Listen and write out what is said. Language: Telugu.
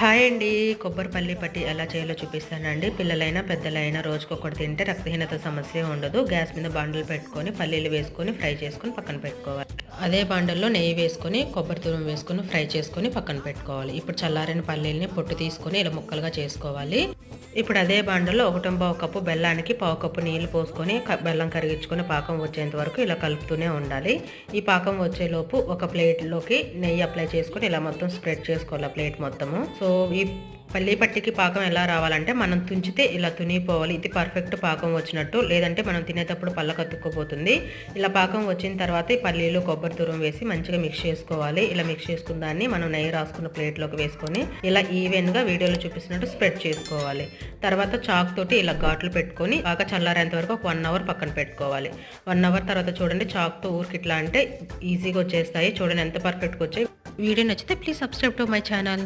హాయ్ అండి. కొబ్బరిపల్లి పట్టి ఎలా చేయాలో చూపిస్తానండి. పిల్లలైనా పెద్దలైనా రోజుకొకటి తింటే రక్తహీనత సమస్య ఉండదు. గ్యాస్ మీద బండలు పెట్టుకొని పల్లీలు వేసుకొని ఫ్రై చేసుకొని పక్కన పెట్టుకోవాలి. అదే బండల్లో నెయ్యి వేసుకొని కొబ్బరి తురుము వేసుకొని ఫ్రై చేసుకొని పక్కన పెట్టుకోవాలి. ఇప్పుడు చల్లారిన పల్లీలని పొట్టు తీసుకొని ఇలా ముక్కలుగా చేసుకోవాలి. ఇప్పుడు అదే బాండలో ఒకటం పావు కప్పు బెల్లానికి పావు కప్పు నీళ్ళు పోసుకొని బెల్లం కరిగించుకొని పాకం వచ్చేంత వరకు ఇలా కలుపుతూనే ఉండాలి. ఈ పాకం వచ్చేలోపు ఒక ప్లేట్లోకి నెయ్యి అప్లై చేసుకొని ఇలా మొత్తం స్ప్రెడ్ చేసుకోవాలి ఆ ప్లేట్ మొత్తము. సో ఈ పల్లీ పట్టికి పాకం ఎలా రావాలంటే మనం తుంచితే ఇలా తునిపోవాలి ఇది పర్ఫెక్ట్ పాకం వచ్చినట్టు. లేదంటే మనం తినేటప్పుడు పళ్ళ కత్తుక్కుపోతుంది. ఇలా పాకం వచ్చిన తర్వాత ఈ పల్లీలు కొబ్బరి తురుము వేసి మంచిగా మిక్స్ చేసుకోవాలి. ఇలా మిక్స్ చేసుకున్న దాన్ని మనం నెయ్యి రాసుకున్న ప్లేట్లోకి వేసుకొని ఇలా ఈవెన్గా వీడియోలో చూపిస్తున్నట్టు స్ప్రెడ్ చేసుకోవాలి. తర్వాత చాక్ తోటి ఇలా ఘాట్లు పెట్టుకొని బాగా చల్లారేంత వరకు ఒక వన్ అవర్ పక్కన పెట్టుకోవాలి. వన్ అవర్ తర్వాత చూడండి చాక్తో ఊరికి ఇట్లా అంటే ఈజీగా వచ్చేస్తాయి. చూడండి ఎంత పర్ఫెక్ట్గా వచ్చాయి. వీడియో నచ్చితే please subscribe to my channel